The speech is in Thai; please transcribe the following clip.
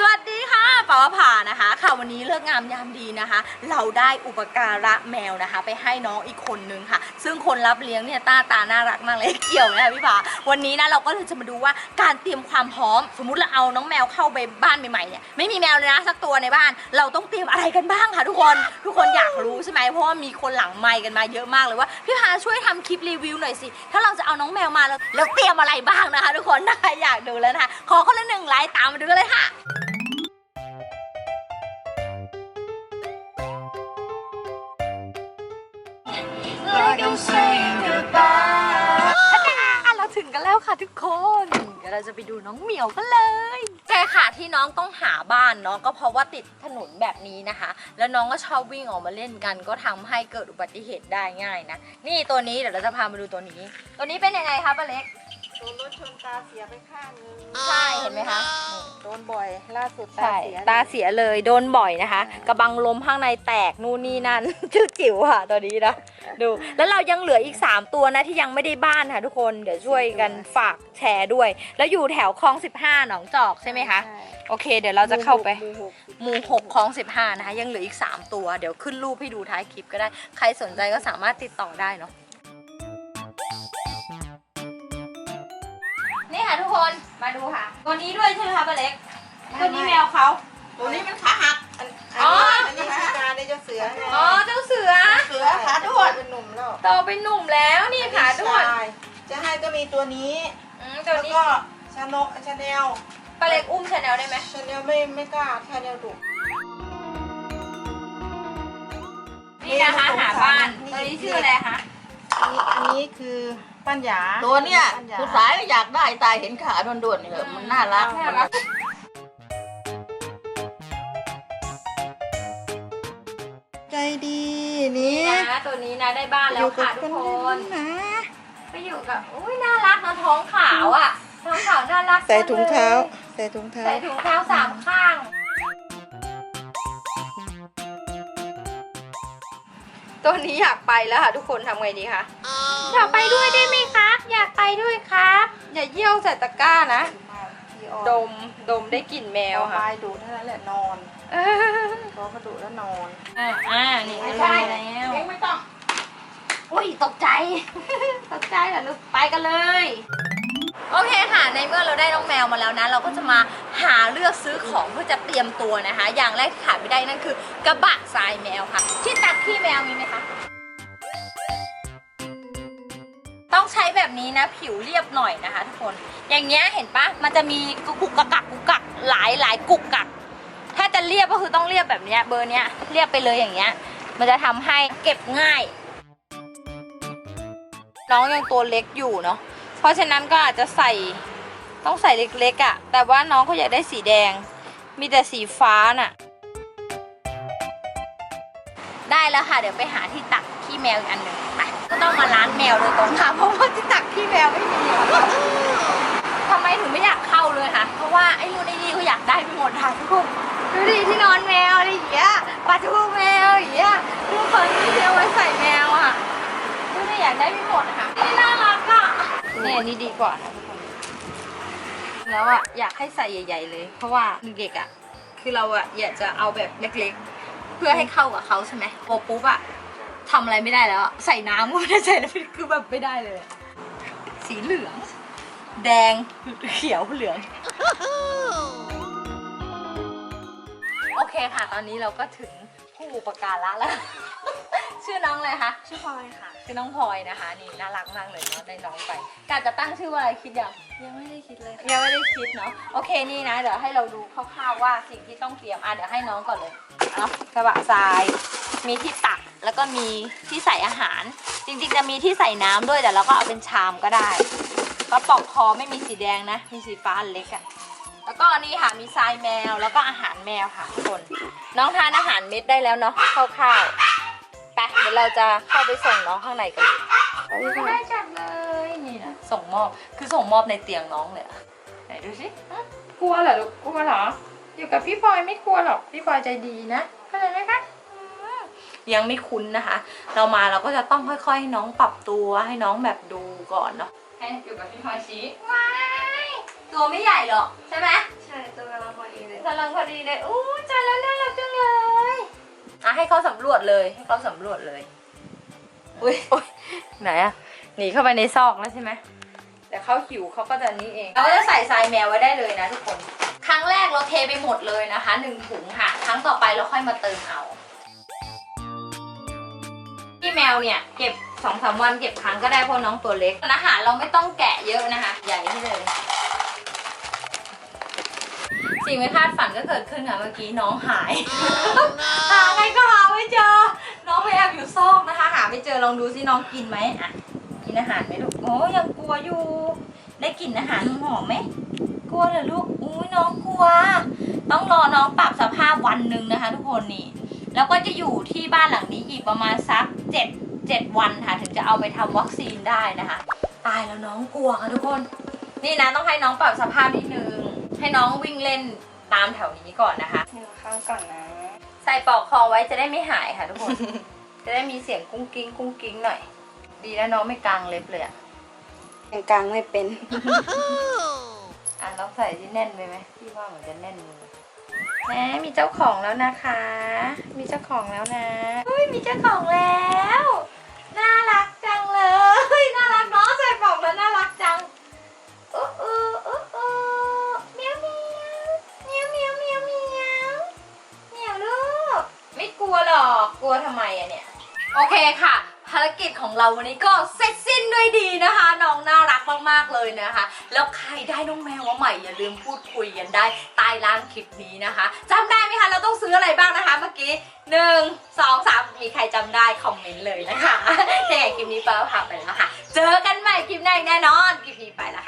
สวัสดีค่ะปาวผานะคะ ค่ะวันนี้เลิกงามยามดีนะคะ เราได้อุปการะแมวนะคะ ไปให้น้องอีกคนนึงค่ะ ซึ่งคนรับเลี้ยงเนี่ยตาตาน่ารักมากเลยเกี่ยวนะคะพี่ผาวันนี้นะเราก็เลยจะมาดูว่าการเตรียมความพร้อม สมมุติเราเอาน้องแมวเข้าไปบ้านใหม่ๆเนี่ยไม่มีแมวเลยนะสักตัวในบ้าน เราต้องเตรียมอะไรกันบ้างค่ะ ทุกคนทุกคนอยากรู้ใช่ไหมเพราะว่ามีคนหลังไมค์กันมาเยอะมากเลยว่าพี่พาช่วยทำคลิปรีวิวหน่อยสิถ้าเราจะเอาน้องแมวมาแล้วเตรียมอะไรบ้างนะคะ ทุกคนถ้าอยากดูแล้วนะคะขอคนละหนึ่งไลค์ตามมาดูเลยค่ะ แล้วค่ะทุกคนเดี๋ยวเราจะไปดูน้องเหมียวกันเลยใช่ค่ะที่น้องต้องหาบ้านน้องก็เพราะว่าติดถนนแบบนี้นะคะ แล้วน้องก็ชอบวิ่งออกมาเล่นกัน ก็ทำให้เกิดอุบัติเหตุได้ง่ายนะ นี่ตัวนี้เดี๋ยวเราจะพามาดูตัวนี้ ตัวนี้เป็นยังไงคะป้าเล็ก โดนรถชนตาเสียไปข้างนึงใช่เห็นไหมคะโดนบ่อยล่าสุดตาใช่เสียตาเสียเลยโดนบ่อยนะคะ กระบังลมข้างในแตกนู่นนี่นั่น ชื่อจิ๋วค่ะตัวนี้นะดูแล้วเรายังเหลืออีก 3 ตัวนะที่ยังไม่ได้บ้านค่ะทุกคนเดี๋ยวช่วยกันฝากแชร์ด้วย แล้วอยู่แถวคลอง 15 หนองจอกใช่ไหมคะใช่โอเค เดี๋ยวเราจะเข้าไป หมู่หกหมู่หกคลอง 15 นะคะ ยังเหลืออีก 3 ตัว เดี๋ยวขึ้นรูปให้ดูท้ายคลิปก็ได้ ใครสนใจก็สามารถติดต่อได้เนาะ มาดูค่ะ ตัวนี้ด้วยใช่ไหมคะป้าเล็ก ตัวนี้แมวเขา ตัวนี้มันขาหัก อันอ๋ออันนี้พิการในเจ้าเสือไงอ๋อเจ้าเสือ เสือขาด้วนเป็นหนุ่มแล้วโตเป็นหนุ่มแล้วนี่ขาด้วนใช่จะให้ก็มีตัวนี้อืมตัวแล้วนี้ก็ชาโนชาแนลป้าเล็กอุ้มชาแนลได้ไหมชาแนลไม่ไม่กล้าชาแนลดุนี่นะคะหาบ้านตัวนี้ชื่ออะไรคะอันนี้อันนี้คือ ปัญญาตัวเนี้ยปัญญาผู้สายก็อยากได้ตายเห็นขาด่วนๆนี่เหอะมันน่ารักน่ารักใจดีนี่นะตัวนี้นะได้บ้านแล้อวยู่กัค่ะบทุคกนคนนะไปอยู่กับอุ้ยน่ารักนะท้องขาวอะท้องขาวน่ารักใส่ถุงเท้าลยใส่ถุงเท้าใส่ถุงเท้าสามข้างตัวนี้อยากไปแล้วค่ะทุกคนทำไงดีคะ อยากไปด้วยได้ไหมครับ อยากไปด้วยครับ อย่าเยี่ยวใส่ตะกร้านะ ดม ดมได้กลิ่นแมแมววค่ะค่ะดุเท่านั้นแหละนอนเออพอเขาดุแล้วนอน อ่าอ่านี่ไม่ไม่ใช่ใช่แล้วเองไม่ต้อง อุ้ยตกใจ ตกใจเหรอลูก ไปกันเลย โอเคค่ะ ในเมื่อเราได้น้องแมวมาแล้วนะ เราก็จะมาหาเลือกซื้อของเพื่อจะเตรียมตัวนะคะ อย่างแรกที่ขาดไม่ได้นั่นคือกระบะทรายแมวค่ะ ที่ตักขี้แมวมีไหมคะ ต้องใช้แบบนี้นะผิวเรียบหน่อยนะคะทุกคน อย่างเงี้ยเห็นปะมันจะมีกุกกะกักกุกกักหลายหลายกุกกัก ถ้าจะเรียบก็คือต้องเรียบแบบเนี้ยเบอร์เนี้ยเรียบไปเลยอย่างเงี้ย มันจะทำให้เก็บง่าย น้องยังตัวเล็กอยู่เนาะ เพราะฉะนั้นก็อาจจะใส่ต้องใส่เล็กๆอะ่ะ แต่ว่าน้องเขาอยากได้สีแดง มีแต่สีฟ้าน่ะ ได้แล้วค่ะ เดี๋ยวไปหาที่ตักขี้แมวอีกอันหนึ่ง ก็ต้องมาร้านแมวโดยตรงค่ะ เพราะว่าที่ตักขี้แมวไม่มีค่ะทำไมถึงไม่อยากเข้าเลยคะเพราะว่าไอ้นู่นไอ้นี่เขาอยากได้ไปหมดค่ะทุกคนดูดิที่นอนแมวอะไรอย่างเงี้ยปลาทูแมวอย่างเงี้ยทุกคนที่เอาไว้ใส่แมวอะก็ไม่อยากได้ไม่หมดอะค่ะนี่น่ารักอะเนี่ยนนี้ดีกว่านะทุกคน แล้วอะอยากให้ใส่ใหญ่ ๆ เลย เพราะว่าเด็กอะคือเราอะอยากจะเอาแบบเล็กๆ เพื่อให้เข้ากับเขาใช่ไหมโอปุ๊บอะ ทำอะไรไม่ได้แล้วอะใส่น้ำก็ไม่ได้ใส่แล้วคือแบบไม่ได้เลยอะสีเหลือง แดงเขียวเหลือง โอเคค่ะ ตอนนี้เราก็ถึงผู้อุปการะแล้ว ชื่อน้องเลยคะ ชื่อพลอยค่ะ คือน้องพลอยนะคะ นี่น่ารักมากเลยเนาะได้น้องไปกาจะตั้งชื่อว่าอะไรคิดยัง ยังไม่ได้คิดเลยค่ะยังไม่ได้คิดเนาะโอเคนี่นะ เดี๋ยวให้เราดูคร่าวๆว่าสิ่งที่ต้องเตรียมอะเดี๋ยวให้น้องก่อนเลยเนาะกระบะทราย มีที่ตักแล้วก็มีที่ใส่อาหาร จริงๆจะมีที่ใส่น้ำด้วยแต่เราก็เอาเป็นชามก็ได้กระป๋องคอไม่มีสีแดงนะ มีสีฟ้าอันเล็กอะแล้วก็อันนี้ค่ะมีทรายแมวแล้วก็อาหารแมวค่ะทุกคน น้องทานอาหารเม็ดได้แล้วเนาะคร่าวๆไปเดี๋ยวเราจะเข้าไปส่งน้องข้างในกันเลยได้จัดเลยนี่นะส่งมอบคือส่งมอบในเตียงน้องเลยอะไหนดูสิฮะกลัวเหรอลูกกลัวเหรออยู่กับพี่พลอยไม่กลัวหรอกพี่พลอยใจดีนะเข้าใจไหมคะอืม ยังไม่คุ้นนะคะ เรามาเราก็จะต้องค่อยๆให้น้องปรับตัวให้น้องแบบดูก่อนเนาะให้อยู่กับพี่พลอยชี้ว้ายตัวไม่ใหญ่หรอกใช่ไหมใช่ตัวเราพอดีเลยสำลังพอดีเลยอู้ใจแล้วน่ารักจังเลยอะให้เขาสำรวจเลยให้เขาสำรวจเลยอุ้ยไหนอะหนีเข้าไปในซอกแล้วใช่ไหมแต่เขาหิวเขาก็จะนี้เองเราก็จะใส่ทรายแมวไว้ได้เลยนะทุกคน ครั้งแรกเราเทไปหมดเลยนะคะหนึ่งถุงค่ะ ครั้งต่อไปเราค่อยมาเติมเอาพี่ แมวเนี่ยเก็บสองสามวันเก็บครั้งก็ได้เพราะน้องตัวเล็กอาหารเราไม่ต้องแกะเยอะนะคะ ใหญ่ที่เลย สิ่งไม่คาดฝันก็เกิดขึ้นค่ะเมื่อกี้น้องหาย หาไงก็หาไม่เจอ น้องพยายามอยู่ซอกนะคะ หาไม่เจอลองดูซิน้องกินไหมอะกินอาหารไหมลูกโอ้ยังกลัวอยู่ ได้กลิ่นอาหารหอมไหมกลัวเหรอลูกอุ้ยน้องกลัว ต้องรอน้องปรับสภาพวันหนึ่งนะคะ ทุกคนนี่ แล้วก็จะอยู่ที่บ้านหลังนี้อีกประมาณสักเจ็ดเจ็ดวันค่ะ ถึงจะเอาไปทำวัคซีนได้นะคะ ตายแล้วน้องกลัวค่ะทุกคน นี่นะต้องให้น้องปรับสภาพนิดนึง ให้น้องวิ่งเล่นตามแถวนี้ก่อนนะคะอยู่ข้างก่อนนะ ใส่ปลอกคอไว้จะได้ไม่หายค่ะทุกคน จะได้มีเสียงกุ้งกิ้งกุ้งกิ้งหน่อย ดีนะน้องไม่กางเล็บเลยอะยังกลางไม่เป็น อะลองใส่ที่แน่นไปไหมพี่ว่าเหมือนจะแน่นมือ แหมมีเจ้าของแล้วนะคะ มีเจ้าของแล้วนะเฮ้ยมีเจ้าของแล้ว น่ารักจังเลย น่ารักเนาะใส่ปลอกแล้วน่ารักจังเออเออเออเออเมียวเมียวเมียวเมียวเมียวเมียวเมียวลูกไม่กลัวหรอกกลัวทำไมอะเนี่ย โอเคค่ะารกิจของเราวันนี้ก็เสร็จสิ้นด้วยดีนะคะ น้องน่ารักมากๆเลยนะคะ แล้วใครได้น้องแมวมาใหม่อย่าลืมพูดคุยกันได้ใต้ล่างคลิปนี้นะคะจำได้ไหมคะเราต้องซื้ออะไรบ้างนะคะ เมื่อกี้หนึ่งสองสามมีใครจำได้คอมเมนต์เลยนะคะยังไงคลิปนี้เปิ้ลพาไปแล้วค่ะ เจอกันใหม่คลิปหน้าอีกแน่นอนคลิปนี้ไปแล้วค่ะ